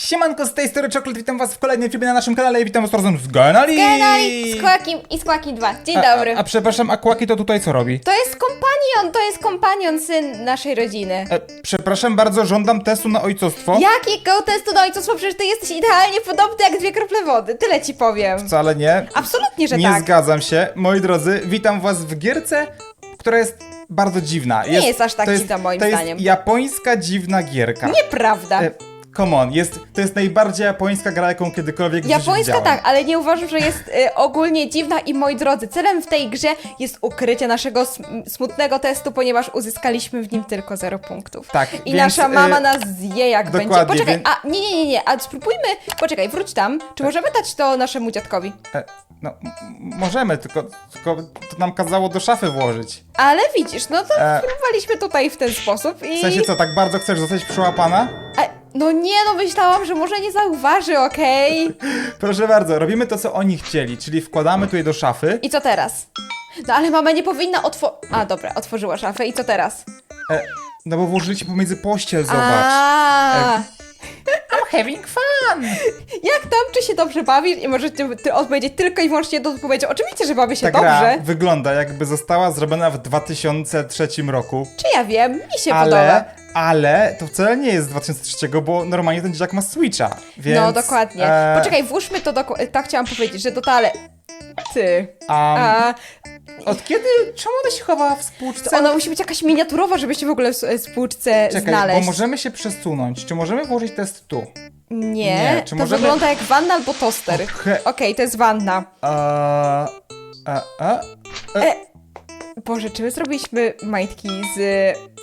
Siemanko, z tej strony Chocolate, witam was w kolejnym filmie na naszym kanale i witam was razem z Genali! Genali z i z Kłakim 2. Dzień A, dobry. a, a przepraszam, a Kłaki to tutaj co robi? To jest kompanion, to jest kompanion, syn naszej rodziny. E, przepraszam bardzo, żądam testu na ojcostwo. Jakiego testu na ojcostwo? Przecież ty jesteś idealnie podobny jak dwie krople wody. Tyle ci powiem. Wcale nie. Absolutnie, że nie tak. zgadzam się. Moi drodzy, witam was w gierce, która jest bardzo dziwna. Nie jest aż tak to dziwna, moim to zdaniem. jest japońska dziwna gierka. Nieprawda. E, come on, jest, to jest najbardziej japońska gra, jaką kiedykolwiek Japońska widziałem. tak, ale nie uważam, że jest y, ogólnie dziwna i moi drodzy, celem w tej grze jest ukrycie naszego sm- smutnego testu, ponieważ uzyskaliśmy w nim tylko 0 punktów. Tak, I więc, nasza mama y, nas zje jak będzie. dokładnie, Poczekaj, więc- a nie, nie, nie, nie, a spróbujmy, poczekaj, wróć tam. Czy możemy dać to naszemu dziadkowi? E, no, m- możemy, tylko, tylko to nam kazało do szafy włożyć. Ale widzisz, no to E. spróbowaliśmy tutaj w ten sposób i... W sensie co, tak bardzo chcesz zostać przyłapana? E, no nie, no myślałam, że może nie zauważy, okej? Proszę bardzo, robimy to, co oni chcieli, czyli wkładamy tutaj do szafy. I co teraz? No ale mama nie powinna otworzyć... A, dobra, otworzyła szafę i co teraz? E, no bo włożyli ci pomiędzy pościel, zobacz. A, I'm having fun! Jak tam, czy się dobrze bawisz? I możesz ty, ty odpowiedzieć tylko i wyłącznie jedną odpowiedzią. Oczywiście, że bawię się Ta gra dobrze. wygląda jakby została zrobiona w 2003 roku. Czy ja wiem? Mi się ale, podoba. ale to wcale nie jest z 2003, bo normalnie ten dzieciak ma Switcha, więc... No, dokładnie. e, Poczekaj, włóżmy to do... Tak chciałam powiedzieć, że do toale... Ty. Um, A, od kiedy, czemu ona się chowała w spłuczce? ona musi być jakaś miniaturowa, żeby się w ogóle w s- spłuczce Czekaj, znaleźć. bo możemy się przesunąć. Czy możemy włożyć test tu? Nie, Nie, czy to możemy- wygląda jak wanna albo toster. Okej, Okej. to jest wanna. Eee, e, e, E, Boże, czy my zrobiliśmy majtki z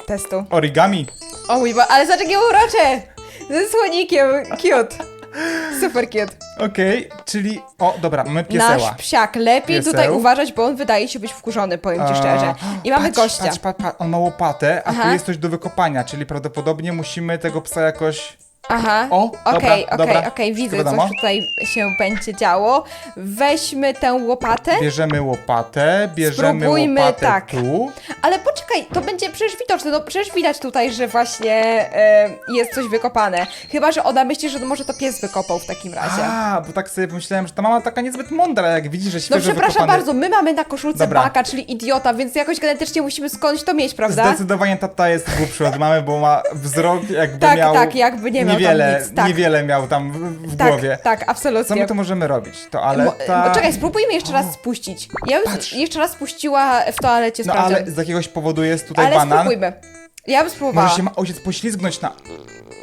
testu? origami. O mój Bo, ale zobacz jakie urocze! Ze słonikiem, cute. Super cute. Okej, czyli... O, dobra, mamy pieseła. Nasz psiak, lepiej Pieseł. tutaj uważać, bo on wydaje się być wkurzony, powiem ci szczerze. I mamy patrz, gościa. Patrz, patrz, patrz, on ma łopatę, a tu Aha. jest coś do wykopania, czyli prawdopodobnie musimy tego psa jakoś... Aha. O, dobra, Okej, okej, dobra. okej, widzę, co tutaj się będzie działo. Weźmy tę łopatę, Bierzemy łopatę, bierzemy Spróbujmy łopatę tak. tu. ale poczekaj, to będzie przecież widoczne, no przecież widać tutaj, że właśnie e, jest coś wykopane. Chyba, że ona myśli, że może to pies wykopał w takim razie. A, bo tak sobie pomyślałem, że ta mama taka niezbyt mądra, jak widzi, że No świeżo przepraszam wykopany... bardzo, my mamy na koszulce Dobra. baka, czyli idiota, więc jakoś genetycznie musimy skądś to mieć, prawda? Zdecydowanie tata jest głupszy od mamy, bo ma wzrok jakby Tak, miał... tak, jakby nie miał tam niewiele, nic, tak. Niewiele miał tam w, w tak, głowie. tak, absolutnie. Co my to możemy robić? To ale Mo- ta... bo Czekaj, spróbujmy jeszcze raz spuścić. Ja bym Patrz. jeszcze raz spuściła w toalecie No sprawdzian. ale z jakiegoś powodu jest tutaj ale banan. spróbujmy. Ja bym spróbowała. Może się ma ojciec poślizgnąć na...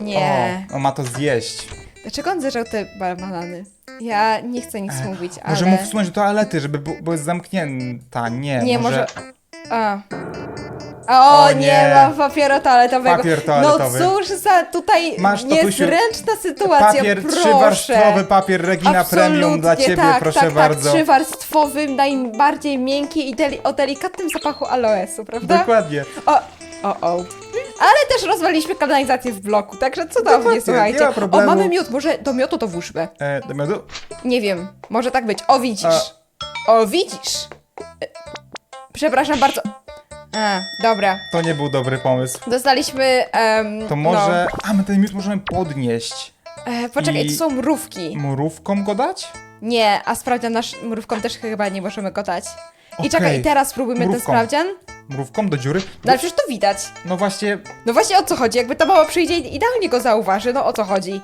Nie. O, on ma to zjeść. Dlaczego on zeżał te ba- banany? Ja nie chcę nic mówić, ale... Może mu wsunąć do toalety, żeby bu- jest zamknięta. Nie, Nie, może... może... A. O, O nie, nie. mam papieru toaletowego. Papier toaletowy. No cóż za tutaj Masz, tatusiu, niezręczna sytuacja, Papier proszę. trzywarstwowy, papier Regina Absolutnie, Premium dla ciebie, tak, proszę tak, bardzo. Tak, trzywarstwowy, najbardziej miękki i deli o delikatnym zapachu aloesu, prawda? Dokładnie. O, o, o. Ale też rozwaliliśmy kanalizację w bloku, także cudownie, Dokładnie, słuchajcie. nie ma o, problemu. mamy miód, może do miodu to włóżmy. E, do miodu? Nie wiem, może tak być. O, widzisz. O, widzisz. E, Przepraszam bardzo. A, dobra. To nie był dobry pomysł. Dostaliśmy. em, To może... A, my ten miód możemy podnieść. No. E, poczekaj, I- to są mrówki. Mrówką go dać? Nie, a sprawdzian nasz mrówką też chyba nie możemy go dać. I Okej. czekaj, teraz spróbujmy Mrówką. ten sprawdzian. Mrówką do dziury? No ale przecież to widać. No właśnie, No właśnie o co chodzi? Jakby ta mama przyjdzie i idealnie go zauważy, no o co chodzi?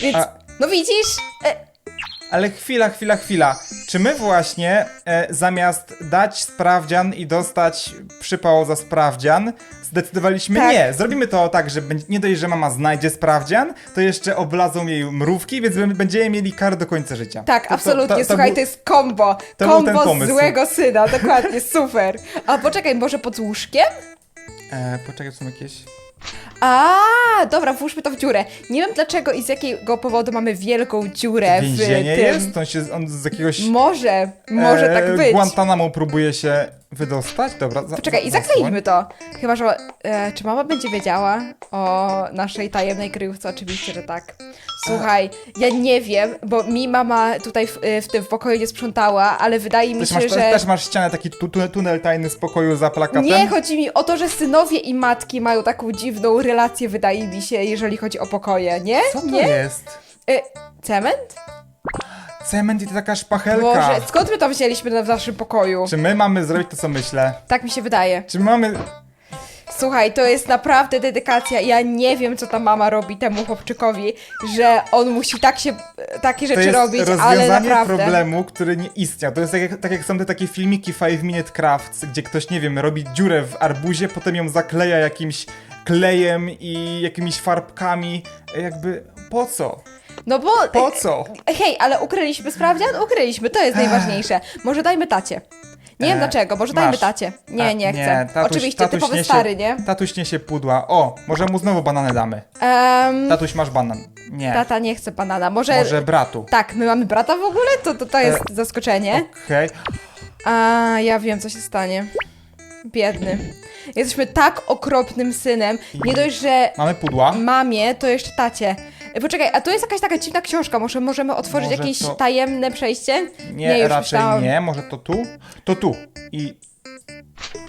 Więc. A- No widzisz? E, ale chwila, chwila, chwila. Czy my właśnie e, zamiast dać sprawdzian i dostać przypał za sprawdzian, zdecydowaliśmy Tak. nie. Zrobimy to tak, że nie dość, że mama znajdzie sprawdzian, to jeszcze oblazą jej mrówki, więc będziemy mieli kar do końca życia. tak, To- to- absolutnie. to- to Słuchaj, był- to jest kombo. to był ten kombo złego syna, dokładnie, super. A poczekaj, może pod łóżkiem? E, poczekaj, są jakieś... A, dobra, włóżmy to w dziurę. Nie wiem dlaczego i z jakiego powodu mamy wielką dziurę w Więzienie tym. jest? On, się, on z jakiegoś... Może, może e, tak być. Guantanamo próbuje się wydostać? Dobra, za, Poczekaj, i za- zakleimy to. Chyba, że. E, czy mama będzie wiedziała o naszej tajemnej kryjówce? Oczywiście, że tak. Słuchaj, ja nie wiem, bo mi mama tutaj w, w tym pokoju nie sprzątała, ale wydaje mi Też się, masz, że. też masz ścianę, taki tu, tu, tunel tajny z pokoju za plakatem? Nie, chodzi mi o to, że synowie i matki mają taką dziwną relację, wydaje mi się, jeżeli chodzi o pokoje, nie? Co to nie? jest? Y, cement? Cement i to taka szpachelka. Boże, skąd my to wzięliśmy na- w naszym pokoju? Czy my mamy zrobić to, co myślę? Tak mi się wydaje. Czy mamy... Słuchaj, to jest naprawdę dedykacja. Ja nie wiem, co ta mama robi temu chłopczykowi, że on musi tak się, takie To rzeczy jest robić, ale rozwiązanie naprawdę. problemu, który nie istniał. To jest tak jak, tak jak są te takie filmiki Five Minute Crafts, gdzie ktoś, nie wiem, robi dziurę w arbuzie, potem ją zakleja jakimś klejem i jakimiś farbkami. Jakby po co? No bo... Po co? Hej, ale ukryliśmy sprawdzian? Ukryliśmy, to jest najważniejsze. Może dajmy tacie. Nie wiem E, dlaczego, może masz. dajmy tacie. Nie, A, nie chcę. tatuś- Oczywiście, tatuś typowy niesie- stary, nie? Tatuś niesie pudła. O, może mu znowu banany damy. Um, Tatuś, masz banan. Nie. tata nie chce banana. Może... Może bratu. Tak, my mamy brata w ogóle? To, to, to jest E, zaskoczenie. Okej. A, ja wiem, co się stanie. Biedny. Jesteśmy tak okropnym synem. Nie dość, że Mamy pudła. mamie, to jeszcze tacie. E, Poczekaj, a tu jest jakaś taka dziwna książka. Może możemy otworzyć Może jakieś to- tajemne przejście? Nie, już raczej myślałam. nie. Może to tu? To tu. I...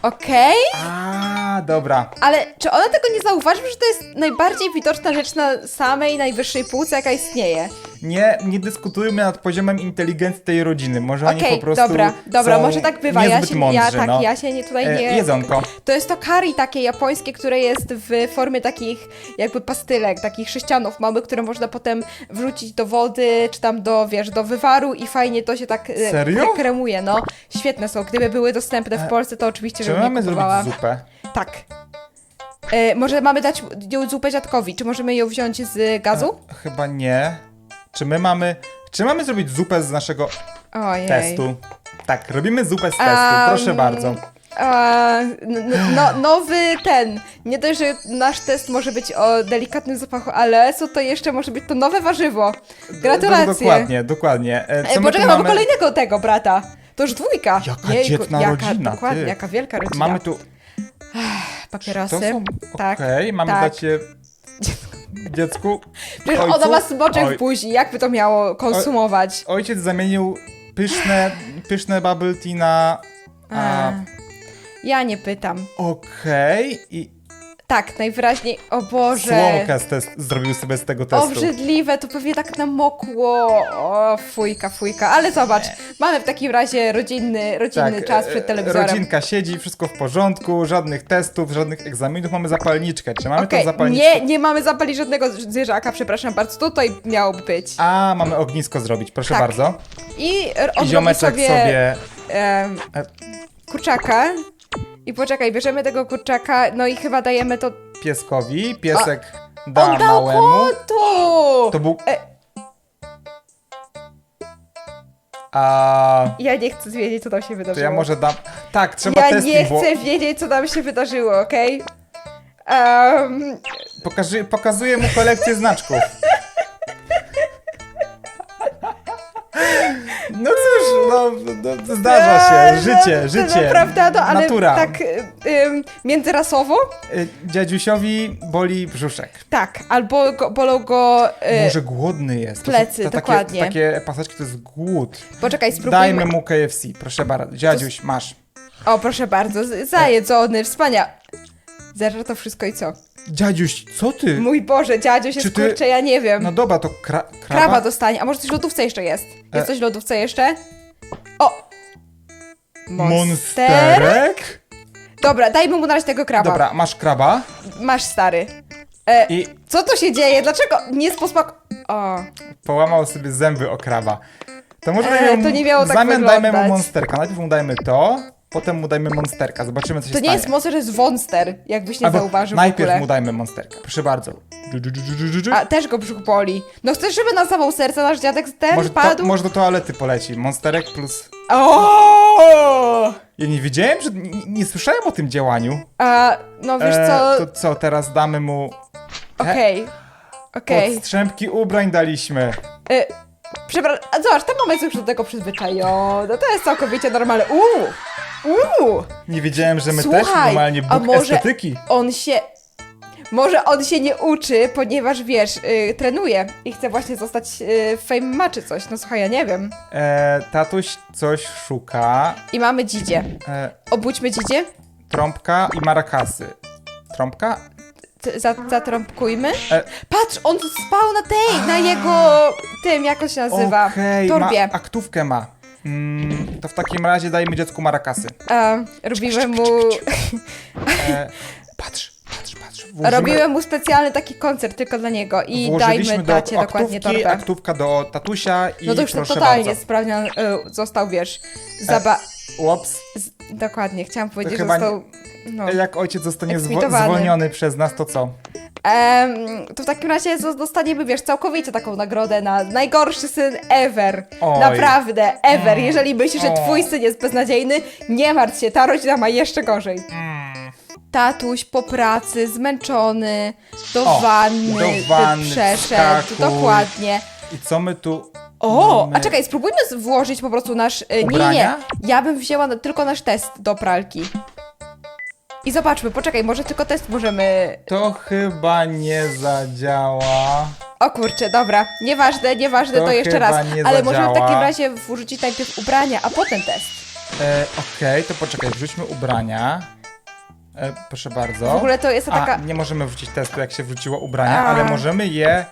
Okej, A, dobra. ale czy ona tego nie zauważy, że to jest najbardziej widoczna rzecz na samej najwyższej półce, jaka istnieje? Nie, nie dyskutujmy nad poziomem inteligencji tej rodziny. Może oni Okej, po prostu dobra, dobra, są może tak bywa. Ja niezbyt się, mądrzy, ja, tak, no. ja się nie, tutaj E, nie... jedzonko. To jest to curry takie japońskie, które jest w formie takich jakby pastylek, takich sześcianów małych, które można potem wrzucić do wody, czy tam do, wiesz, do wywaru i fajnie to się tak e, Serio? kremuje, no. Świetne są. Gdyby były dostępne w Polsce, to oczywiście Czy bym mamy nie kupowała. zrobić zupę? Tak. E, może mamy dać ją zupę dziadkowi? Czy możemy ją wziąć z gazu? E, chyba nie. Czy my mamy... Czy mamy zrobić zupę z naszego Ojej. testu? Tak, robimy zupę z testu, Am, proszę bardzo. A, n- n- no, nowy ten. Nie dość, że nasz test może być o delikatnym zapachu alesu, to jeszcze może być to nowe warzywo. Gratulacje. Do, dokładnie, dokładnie. E, co E, my poczekaj, tu mamy mamy? kolejnego tego brata. To już dwójka. Jaka dzietna jaka, rodzina, Dokładnie, ty. jaka wielka rodzina. Mamy tu... papierosy. To są... Tak. Okej, mamy tak. dać je dziecku. Przecież ojcu. ono ma smoczek Oj. w buzi. Jak by to miało konsumować? Ojciec zamienił pyszne, pyszne bubble tea na... A, A, ja nie pytam. Okej, i Tak, najwyraźniej. O Boże. słomkę z test, zrobił sobie z tego testu. Obrzydliwe, to pewnie tak namokło. O, fujka, fujka. Ale zobacz, mamy w takim razie rodzinny, rodzinny czas e, przed telewizorem. Rodzinka siedzi, wszystko w porządku, żadnych testów, żadnych egzaminów, mamy zapalniczkę. Czy mamy Okej, tą zapalniczkę? nie, nie mamy zapalić żadnego zwierzaka, przepraszam bardzo. Tutaj miałoby być. A, mamy ognisko zrobić, proszę Tak. bardzo. I I ziomeczek sobie, sobie... em, E. kurczaka. I poczekaj, bierzemy tego kurczaka, no i chyba dajemy to... pieskowi, piesek da on dał małemu. kotu! To był... E. A... Ja nie chcę wiedzieć, co tam się To wydarzyło. ja może dam... Tak, trzeba Ja nie bo chcę wiedzieć, co tam się wydarzyło, okej? Em, pokazuję mu kolekcję znaczków. No cóż, no, no zdarza się, no, życie, to życie, Naprawdę, no, ale natura. tak y, ym, międzyrasowo? Y, Dziadziusiowi boli brzuszek. Tak, albo go, bolą go... Y, Może głodny jest. To plecy, to dokładnie. Takie, takie paseczki to jest głód. Poczekaj, spróbujmy. Dajmy mu KFC, proszę bardzo. Dziadziuś, masz. O, proszę bardzo, zajedzony, wspaniale. Zeżar to wszystko i co? Dziadziuś, co ty? Mój Boże, dziadziu się Czy ty- skurcze, ja nie wiem. No dobra, to kra krawa? Krawa dostanie, a może coś w lodówce jeszcze jest? Jest E. coś w lodówce jeszcze? O! Monsterek? Dobra, dajmy mu na razie tego kraba. Dobra, masz kraba Masz stary. E, i co tu się dzieje? Dlaczego nie jest posmak... O, połamał sobie zęby o krawa. To może E, dajmy mu, to nie miało tak zamian dajmy mu wyglądać. monsterka. Najpierw mu dajmy to, potem mu dajmy monsterka. Zobaczymy, co się to nie stanie. jest monster, to jest wonster, jakbyś nie Albo zauważył w najpierw ogóle. mu dajmy monsterka. Proszę bardzo. A, też go brzuch boli. No chcesz, żeby na zawał serca nasz dziadek ten Może, to, padł? może do toalety poleci. Monsterek plus... O! Ja nie wiedziałem, że... Nie, nie słyszałem o tym działaniu. A, no wiesz E, co, To co, teraz damy mu... okej. Okej. Podstrzępki ubrań daliśmy. Y, Przepraszam, a zobacz, ta mama jest już do tego przyzwyczajona, to jest całkowicie normalne. Uuu! Uuu! Nie wiedziałem, że my Słuchaj, też normalnie a Bóg może- estetyki. On się... Może on się nie uczy, ponieważ wiesz, y, trenuje i chce właśnie zostać y, fame ma czy coś. No słuchaj, ja nie wiem. E, tatuś coś szuka. I mamy dzidzie. E, Obudźmy dzidzie. trąbka i marakasy. Trąbka? Za, zatrąbkujmy. E. Patrz, on spał na tej, na jego, tym, jak on się nazywa, Okej, ma, torbie. aktówkę ma. Mm, to w takim razie dajmy dziecku marakasy. E, robiłem mu, E, patrz, patrz, patrz. Włożymy- robiłem mu specjalny taki koncert tylko dla niego i włożyliśmy dajmy do tacie dokładnie aktówki, torbę. aktówka do tatusia i No to już to proszę totalnie bardzo. sprawdzian y, został, wiesz, zaba... Ups, Z, dokładnie, chciałam powiedzieć, że chyba został... No. jak ojciec zostanie zwo- zwolniony przez nas, to co? To w takim razie dostaniemy, wiesz, całkowicie taką nagrodę na najgorszy syn ever. Oj. Naprawdę, ever. Mm. Jeżeli myślisz, że twój syn jest beznadziejny, nie martw się, ta rodzina ma jeszcze gorzej. Mm. Tatuś po pracy, zmęczony, do O, wanny, do wanny, przeszedł, wskakuj. dokładnie. I co my tu O, mamy? a czekaj, spróbujmy z- włożyć po prostu nasz... y, Nie, nie, nie, Ubrania? ja bym wzięła na- tylko nasz test do pralki. I zobaczmy, poczekaj, może tylko test możemy... To chyba nie zadziała. O kurczę, dobra, nieważne, nieważne, to, To jeszcze chyba raz. nie Ale możemy w zadziała. takim razie wrzucić najpierw ubrania, a potem test. E, Okej, to poczekaj, wrzućmy ubrania. E, proszę bardzo. W ogóle to jest A, taka... nie możemy wrzucić testu, jak się wrzuciło ubrania, A. ale możemy je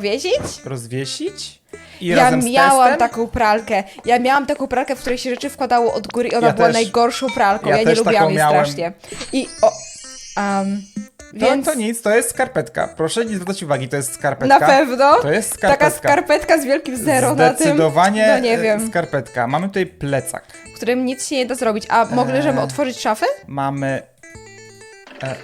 Powiedzieć? rozwiesić i Ja razem z miałam testem. taką pralkę. Ja miałam taką pralkę, w której się rzeczy wkładało od góry i ona Ja była też. najgorszą pralką. Ja Ja, nie też lubiłam taką jej miałem. strasznie. I o... Um, To, więc to nic, to jest skarpetka. Proszę nie zwracać uwagi, to jest skarpetka. na pewno To jest skarpetka. taka skarpetka z wielkim zero na tym. Zdecydowanie No nie e, wiem. skarpetka. Mamy tutaj plecak. W którym nic się nie da zrobić. A mogliśmy Eee. otworzyć szafę? Mamy... E,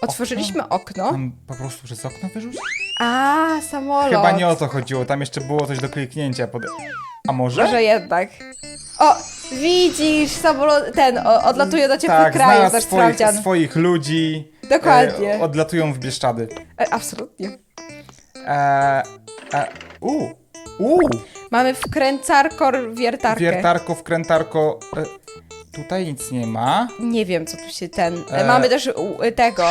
Otworzyliśmy okno. mam po prostu przez okno wyrzucić? A, samolot. Chyba nie o to chodziło, tam jeszcze było coś do kliknięcia. Pod... A może? Może jednak. O, widzisz, samolot, ten, o, odlatuje do ciepłych tak, krajów, znalazł nasz swoich, sprawdzian. swoich ludzi. Dokładnie. E, odlatują w Bieszczady. E, absolutnie. E, e, u, u, Mamy wkręcarkor, wiertarkę. wiertarko, wkrętarko. E, tutaj nic nie ma. Nie wiem, co tu się ten... E. Mamy też u, tego,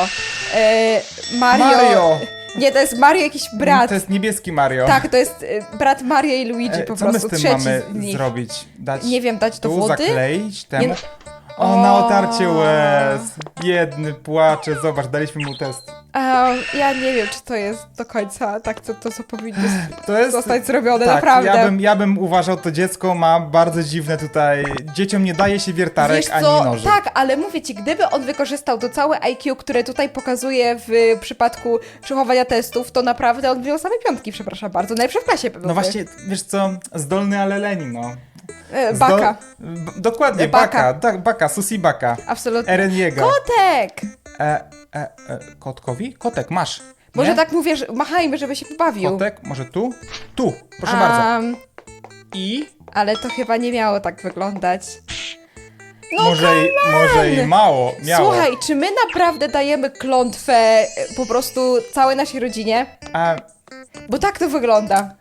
e, Mario... Mario! Nie, to jest Mario jakiś brat. To jest niebieski Mario. Tak, to jest e, brat Mario i Luigi E, po co my prostu, z tym trzeci mamy z nich. zrobić? Dać Nie wiem, dać do tu, wody? zakleić temu? Nie- O, na otarcie łez. Biedny, płacze. Zobacz, daliśmy mu test. A, ja nie wiem, czy to jest do końca tak, to, to co powinno To jest... zostać zrobione, tak, naprawdę. Ja bym, ja bym uważał, to dziecko ma bardzo dziwne tutaj... Dzieciom nie daje się wiertarek Wiesz ani co, noży. tak, ale mówię ci, gdyby on wykorzystał to całe IQ, które tutaj pokazuje w przypadku przechowania testów, to naprawdę on wziął same piątki, przepraszam bardzo. Najlepsze w klasie byłby. No właśnie, wiesz co, zdolny, ale leni, no. E, Baka, B- dokładnie, Baka. Baka. Tak, Baka, Susi Baka. absolutnie. Eren jego. Kotek! E, e, e, kotkowi? Kotek, masz. Może Nie? tak mówię, że machajmy, żeby się pobawił. Kotek, może tu? Tu, proszę bardzo. Am, I Ale to chyba nie miało tak wyglądać. No może, i, może i mało, miało. Słuchaj, czy my naprawdę dajemy klątwę e, po prostu całej naszej rodzinie? A, Bo tak to wygląda.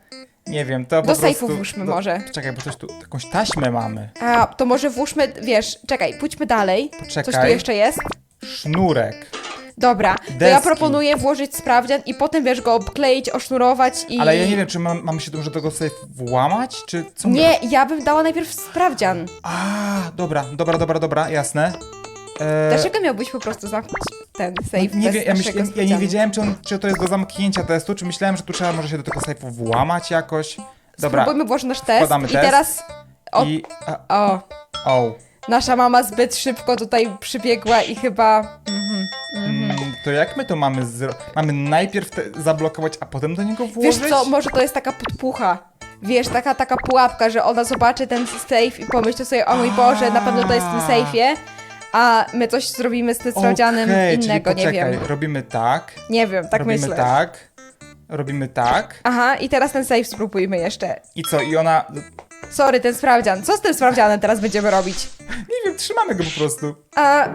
Nie wiem, to po Do prostu... sejfu włóżmy może. Czekaj, bo coś tu, jakąś taśmę mamy. A, to może włóżmy, wiesz, czekaj, pójdźmy dalej. Coś tu Poczekaj. jeszcze jest? Sznurek. Dobra, to ja Deski. proponuję włożyć sprawdzian i potem, wiesz, go obkleić, osznurować i... Ale ja nie wiem, czy mam, mamy się dobrze do tego sobie włamać, czy co? my- Nie, ja bym dała najpierw sprawdzian. A, dobra, dobra, dobra, dobra, jasne. E, Dlaczego miałbyś po prostu zamknąć ten safe nie bez ja, myśl, naszego ja, ja nie wiedziałem, czy, on, czy to jest do zamknięcia testu, czy myślałem, że tu trzeba może się do tego sejfu włamać jakoś. Dobra, Spróbujmy włożyć nasz test Wkładamy i test. teraz... O, i... A, o, o, nasza mama zbyt szybko tutaj przybiegła i chyba... Mhm, mhm. mm, to jak my to mamy zro... Mamy najpierw te zablokować, a potem do niego włożyć? Wiesz co, może to jest taka podpucha. Wiesz, taka, taka pułapka, że ona zobaczy ten safe i pomyśli sobie, o mój Boże, na pewno to jest w tym sejfie, a my coś zrobimy z tym sprawdzianem Okej, czyli innego, nie poczekaj, wiem. robimy tak, Nie wiem, tak robimy myślę. tak, robimy tak Aha, i teraz ten safe spróbujmy jeszcze. i co, i ona... Sorry, ten sprawdzian. Co z tym sprawdzianem teraz będziemy robić? Nie wiem, trzymamy go po prostu. A...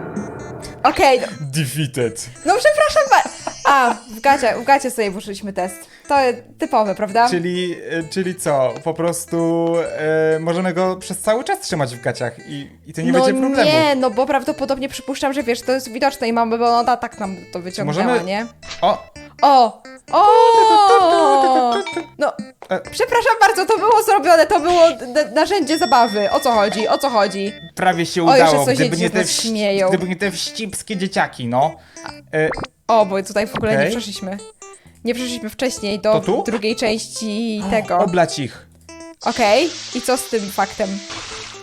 Okej, no, Defeated. no przepraszam ba- A, w gacie, w gacie sobie włożyliśmy test. To typowe, prawda? Czyli, e, czyli co, po prostu e, możemy go przez cały czas trzymać w gaciach i, i to nie no będzie problemu. nie, no bo prawdopodobnie przypuszczam, że wiesz, to jest widoczne i mamy, bo ona tak nam to wyciągnęła, możemy- nie? O, O! O! No, E. przepraszam bardzo, to było zrobione, to było n- narzędzie zabawy. O co chodzi? O co chodzi? prawie się jeszcze udało, sąsiedzi gdyby nie, z te nas wści- śmieją. gdyby nie te wścibskie dzieciaki, no. E, O, bo tutaj w ogóle nie Okej. przeszliśmy. Nie przeszliśmy wcześniej do To tu? drugiej części tego. Oblać ich. Okej, i co z tym faktem?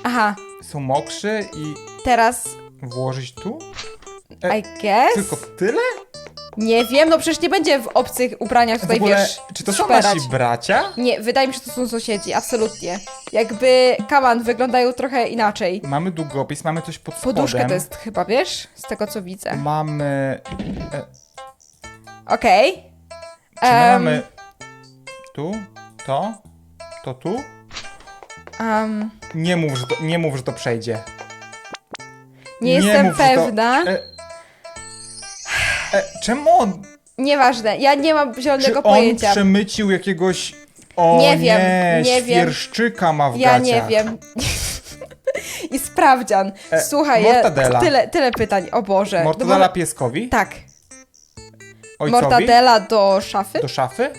Aha, Są mokrzy i teraz włożyć tu? E, I guess? Tylko tyle? Nie wiem, no przecież nie będzie w obcych ubraniach tutaj, w ogóle, wiesz, czy to są szperać. nasi bracia? Nie, wydaje mi się, że to są sąsiedzi, absolutnie. Jakby, kaman, wyglądają trochę inaczej. Mamy długopis, mamy coś pod spodem. Poduszkę to jest chyba, wiesz? Z tego, co widzę. Mamy... E, Okej. czy my Em, mamy... Tu? To? To tu? em, Nie mów, że to, nie mów, że to przejdzie. nie, jestem mów, że to- pewna. E, e, czemu on... Nieważne, ja nie mam Czy zielonego on pojęcia. przemycił jakiegoś... O Nie wiem, nie, nie wiem. świerszczyka ma w Ja gaciach. nie wiem. I sprawdzian. E, Słuchaj, ja, mortadela. tyle, tyle pytań, o Boże. No Mortadela pieskowi? Tak. Ojcowi? Mortadela do szafy? Do szafy?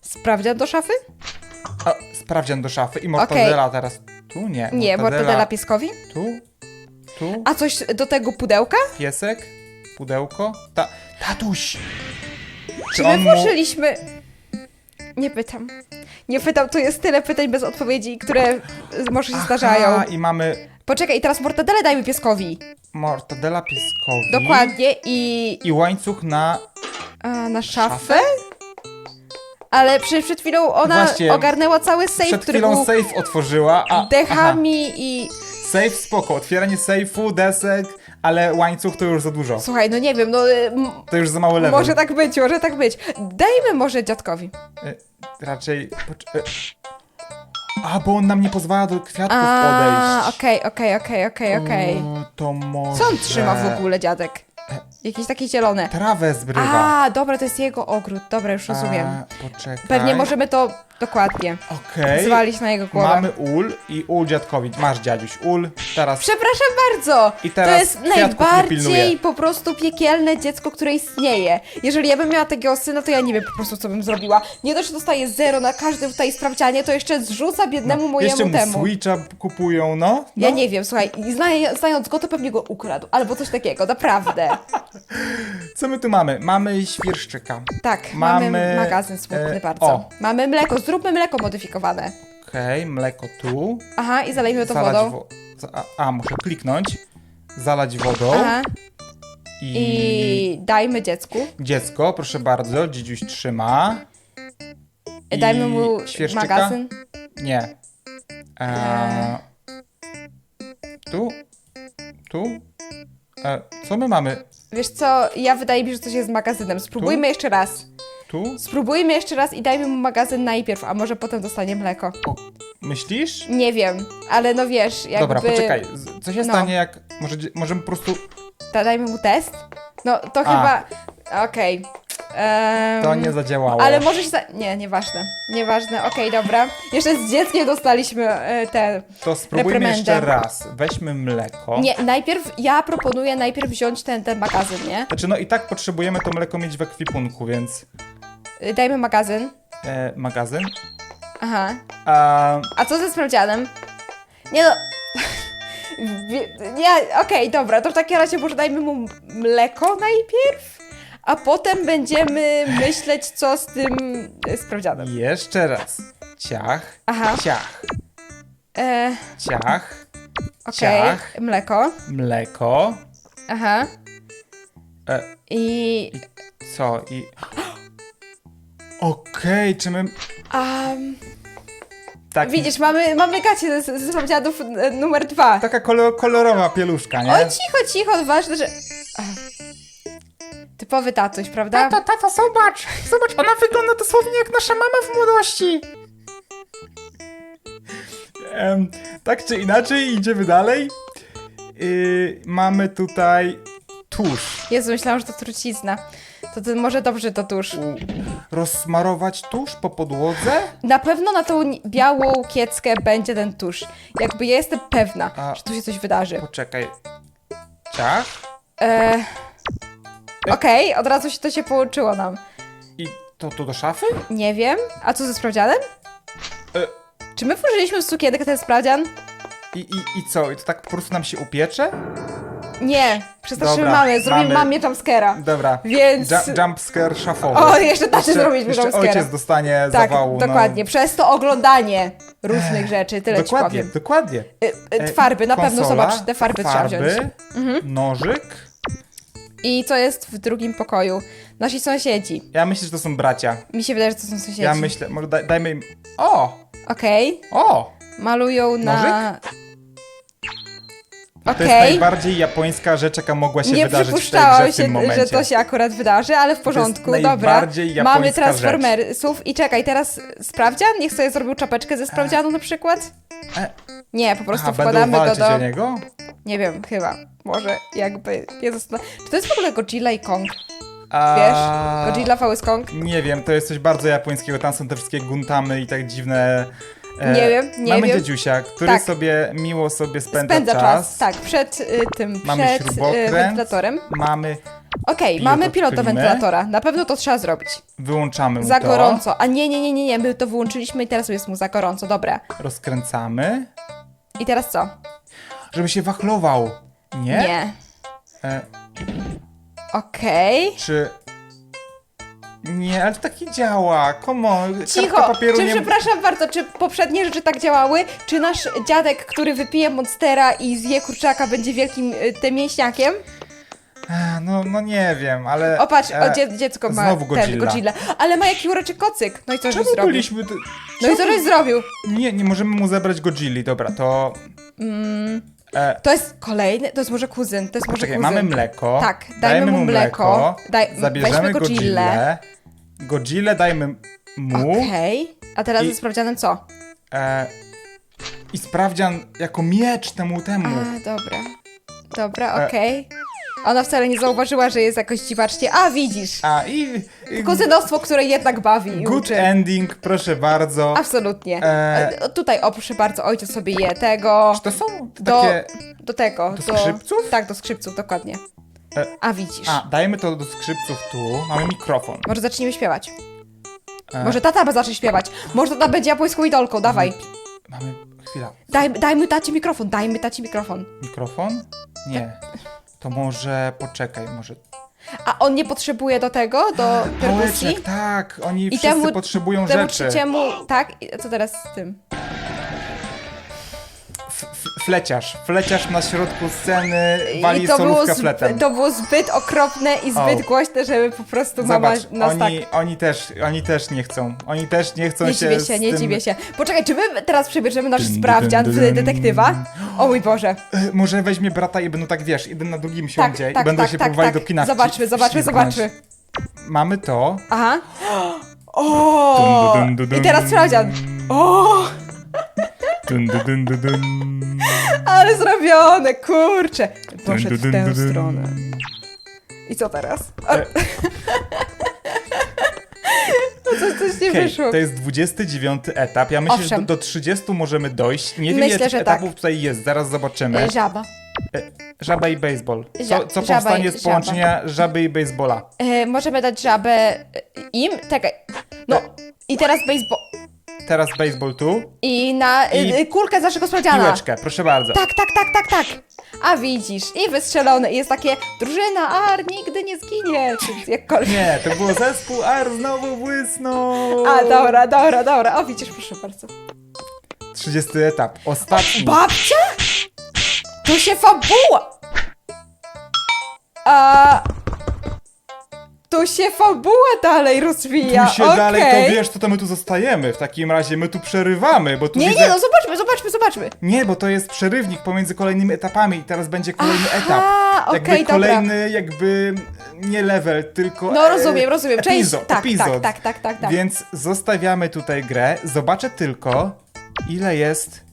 Sprawdzian do szafy? A, sprawdzian do szafy i mortadela teraz tu? Nie. Nie, mortadela pieskowi? Tu? Tu? A coś do tego pudełka? Piesek? Pudełko? Ta... Tatuś! Czy my on mu- włożyliśmy... Nie pytam. Nie pytam, tu jest tyle pytań bez odpowiedzi, które y, może się Aha, zdarzają. i mamy Poczekaj, teraz mortadelę dajmy pieskowi. mortadela pieskowi. Dokładnie i... I łańcuch na... A, na szafę? Ale przecież przed chwilą ona Właśnie, ogarnęła cały safe, Przed który chwilą był safe otworzyła, a... dechami i... Safe spoko, otwieranie safe'u, desek, ale łańcuch to już za dużo. Słuchaj, no nie wiem, no... y, To już za mały level. Może tak być, może tak być. Dajmy może dziadkowi. E, raczej... pocz- e, A, bo on nam nie pozwala do kwiatków A, podejść. okej, okej, okej, okej, okej. To może... Co on trzyma w ogóle, dziadek? Jakieś takie zielone. Trawę zbrywa. A, dobra, to jest jego ogród. Dobra, już rozumiem. A, poczekaj. Pewnie możemy to dokładnie Okej. zwalić na jego głowę. Mamy ul i ul dziadkowi. Masz dziaduś ul. Teraz Przepraszam bardzo! I teraz to jest kwiatków nie pilnuje. najbardziej po prostu piekielne dziecko, które istnieje. Jeżeli ja bym miała takiego syna, to ja nie wiem po prostu, co bym zrobiła. Nie dość, że dostaje zero na każdym tutaj sprawdzianie, to jeszcze zrzuca biednemu mojemu jeszcze mu temu. Switcha kupują, no. no. Ja nie wiem, słuchaj, i zna- znając go, to pewnie go ukradł. Albo coś takiego, naprawdę. Co my tu mamy? Mamy świerszczyka. Tak, mamy, Mamy, magazyn smutny e, bardzo. o. Mamy mleko, zróbmy mleko modyfikowane. Okej, mleko tu. Aha, i zalejmy to wodą. wo- za- a, a, muszę kliknąć. Zalać wodą. Aha, I... i dajmy dziecku. Dziecko, proszę bardzo, dzidziuś trzyma. I Dajmy mu świerszczyka? magazyn. Nie. Eee, tu? Tu? E, co my mamy? Wiesz co, ja wydaje mi się, że coś jest z magazynem. Spróbujmy jeszcze raz. Tu? Spróbujmy jeszcze raz i dajmy mu magazyn najpierw, a może potem dostanie mleko. Myślisz? Nie wiem, ale no wiesz, jakby... Dobra, poczekaj. Z- Co się No. stanie, jak może, możemy po prostu... Da, dajmy mu test? No, to chyba... Okej. Em, To nie zadziałało. Ale może się... Za... Nie, nieważne. Nieważne, okej, dobra. Jeszcze z dzieckiem dostaliśmy e, te... To spróbujmy reprymendę. jeszcze raz. Weźmy mleko. Nie, najpierw, ja proponuję najpierw wziąć ten, ten magazyn, nie? Znaczy, no i tak potrzebujemy to mleko mieć w ekwipunku, więc... Y, Dajmy magazyn. E, magazyn. Aha. A, A co ze sprawdzianem? Nie no... Nie, okej, dobra, to w takim razie może dajmy mu mleko najpierw, a potem będziemy myśleć, co z tym e, sprawdzianem. jeszcze raz. Ciach. Aha. Ciach. E, Ciach. okej, Ciach. mleko, Mleko. aha. E, I... co? I... Okej, czy my... Um, Tak, widzisz, mamy, mamy gacie sprawdzianów e, numer dwa. Taka kolor, kolorowa pieluszka, nie? Oj, cicho, cicho, ważne, że... Ach. Typowy tatuś, prawda? Tato, tato, zobacz! Zobacz, ona wygląda dosłownie jak nasza mama w młodości! Em, tak czy inaczej, idziemy dalej. Yy, mamy tutaj tusz. Jezu, myślałam, że to trucizna. To, to może dobrze to tuż. U, rozsmarować tusz po podłodze? Na pewno na tą ni- białą kieckę będzie ten tusz. Jakby ja jestem pewna, A- że tu się coś wydarzy. Poczekaj. Ciach? E... Okej, od razu się to się połączyło nam. I to tu do szafy? Nie wiem. A co ze sprawdzianem? E, Czy my włożyliśmy w sukienkę ten sprawdzian? i, i, I co? I to tak po prostu nam się upiecze? Nie, przestraszymy Dobra, mamę, zrobimy mamy. mamie jumpscare'a. Dobra. Więc... Ju- jump scare szafowy. O, jeszcze tacie zrobiliśmy Jeszcze jumpscare'a. ojciec dostanie Tak, zawału. dokładnie. Przez to oglądanie różnych rzeczy, tyle No. Dokładnie, ci powiem. dokładnie. Y, y, E, farby, na pewno konsola, zobacz, te farby, trzeba wziąć. Mhm. nożyk. I co jest w drugim pokoju? Nasi sąsiedzi. Ja myślę, że to są bracia. Mi się wydaje, że to są sąsiedzi. Ja myślę, może daj, dajmy im... O! Okej, O! malują na... To jest Okej. najbardziej japońska rzecz, jaka mogła się Nie wydarzyć w tej przypuszczałam grze w tym się, momencie. że to się akurat wydarzy, ale w porządku, dobra. najbardziej japońska Mamy rzecz. Transformersów i czekaj, teraz sprawdzian? Niech sobie zrobił czapeczkę ze sprawdzianu na przykład? E. Nie, po prostu Aha, będą wkładamy go walczyć do... o niego? Nie wiem, chyba. Może jakby... Nie zastan- Czy to jest w ogóle Godzilla i Kong? A... Wiesz? Godzilla vs Kong? Nie wiem, to jest coś bardzo japońskiego. Tam są te wszystkie guntamy i tak dziwne... e, Nie wiem, nie mamy wiem. dziedziusia, który Tak. sobie miło sobie spędza, Spędza czas. tak, przed y, tym, Mamy przed y, śrubokręt. wentylatorem. Mamy, Okej, Pilot mamy pilota odpalimy. wentylatora. Na pewno to trzeba zrobić. wyłączamy Za to, gorąco. A nie, nie, nie, nie, nie, my to wyłączyliśmy i teraz jest mu za gorąco. Dobra. rozkręcamy, I teraz co? żeby się wachlował. Nie? Nie. E, Okej. czy... Nie, ale to tak nie działa. Come on, kartka Cicho! papieru Czy nie... przepraszam bardzo, czy poprzednie rzeczy tak działały? Czy nasz dziadek, który wypije monstera i zje kurczaka, będzie wielkim y, tym mięśniakiem? No, no nie wiem, ale... O patrz, e, o, dzie dziecko ma znowu ten Godzilla. Godzilla. Ale ma jaki uroczy kocyk. No i co żeś Czemu zrobił? byliśmy... tu- No i co żeś zrobił? Nie, nie możemy mu zebrać Godzilli, dobra, to... E, To jest kolejny, to jest może kuzyn, to jest może Czekaj, kuzyn. mamy mleko. Tak, dajmy mu mleko. Daj- zabierzemy weźmy Godzillę. Godzillę. Godzillę dajmy mu. Okej. A teraz I- ze sprawdzianem co? E, I sprawdzian jako miecz temu temu. A, dobra. Dobra, E. okej. Ona wcale nie zauważyła, że jest jakoś dziwacznie. A, widzisz! A i... i Kuzynostwo, które jednak bawi i good uczy. ending, proszę bardzo. Absolutnie. E. E, Tutaj, o proszę bardzo, ojciec sobie je tego. Czy to są Do, takie... do tego. do skrzypców? Tak, do skrzypców, dokładnie. E. A widzisz. A, dajmy to do skrzypców tu. Mamy mikrofon. Może zacznijmy śpiewać. E, Może tata zacznie śpiewać. Może tata będzie japońską idolką, dawaj. Mamy... Chwila. Daj, dajmy tacie mikrofon, dajmy tacie mikrofon. Mikrofon? Nie. To może... Poczekaj, może... A on nie potrzebuje do tego, do perkusji? Pałeczek, tak. Oni I wszyscy temu- potrzebują Temu rzeczy. trzeciemu, tak? I co teraz z tym? F- f- fleciarz. Fleciarz na środku sceny wali I to było, solówka zb- fletem. to było zbyt okropne i zbyt O. głośne, żeby po prostu mama Zobacz, nas tak... oni, oni, też, oni też nie chcą. Oni też nie chcą Nie się dziwię z się, nie tym... dziwię się. Poczekaj, czy my teraz przebierzemy nasz Dyn, sprawdzian dyn. detektywa? O mój Boże. E, Może weźmie brata i będą tak, wiesz, jeden na drugim Tak, siądzie tak, i będą tak, się tak, próbowali tak. do kina Zobaczmy, wci- zobaczmy, zobaczmy. Mamy to. Aha. O! Dun, dun, dun, I teraz sprawdzian. O! Dun, dun, dun, dun, dun. Ale zrobione, kurczę. Poszedł Dun, dun, w tę dun, dun. stronę. I co teraz? E, coś, coś nie wyszło. to jest 29 etap. Ja myślę, że Owszem. do, do 30 możemy dojść. Nie wiem, Myślę, ile że tych tak. etapów tutaj jest, zaraz zobaczymy. E, Żaba. E, Żaba i baseball. Co, Ża- co żaba powstanie i- z połączenia żaby i baseballa? E, możemy dać żabę e, im? Czekaj. No, i teraz baseball. Teraz baseball tu. I na I- e, kulkę z naszego sprawdziana. Piłeczkę, proszę bardzo. Tak, tak, tak, tak, tak. A widzisz, i wystrzelone. I jest takie, drużyna Ar nigdy nie zginie. Czy jakkolwiek. Nie, to było zespół Ar znowu błysnął. A, dobra, dobra, dobra. O, widzisz, proszę bardzo. 30 etap, ostatni. Babcia? To się fabuła! A... Tu się fabuła dalej rozwija, tu się okej. dalej, to wiesz, to, to my tu zostajemy. W takim razie my tu przerywamy, bo tu Nie, widzę... nie, no zobaczmy, zobaczmy, zobaczmy. Nie, bo to jest przerywnik pomiędzy kolejnymi etapami i teraz będzie kolejny Aha, etap. okej, jakby dobra. kolejny, jakby nie level, tylko No e, rozumiem, rozumiem. Część, epizod, tak, epizod. tak, tak, tak, tak, tak. Więc zostawiamy tutaj grę. Zobaczę tylko, ile jest...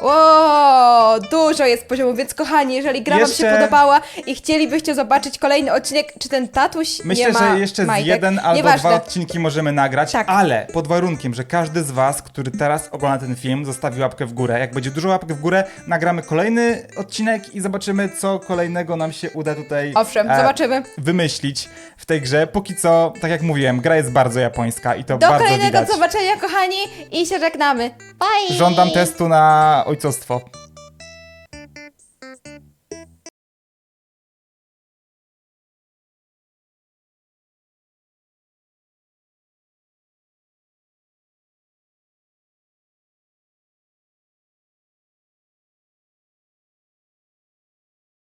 O, dużo jest poziomu, więc kochani, jeżeli gra wam się podobała i chcielibyście zobaczyć kolejny odcinek, czy ten tatuś Myślę, nie ma że jeszcze z majtek? jeden albo Nieważne. dwa odcinki możemy nagrać, Tak. ale pod warunkiem, że każdy z was, który teraz ogląda ten film, zostawi łapkę w górę. Jak będzie dużo łapek w górę, nagramy kolejny odcinek i zobaczymy, co kolejnego nam się uda tutaj Owszem, e, zobaczymy. wymyślić w tej grze. Póki co, tak jak mówiłem, gra jest bardzo japońska i to Do bardzo kolejnego widać. zobaczenia, kochani, i się żegnamy. Bye! Żądam testu na ojcostwo.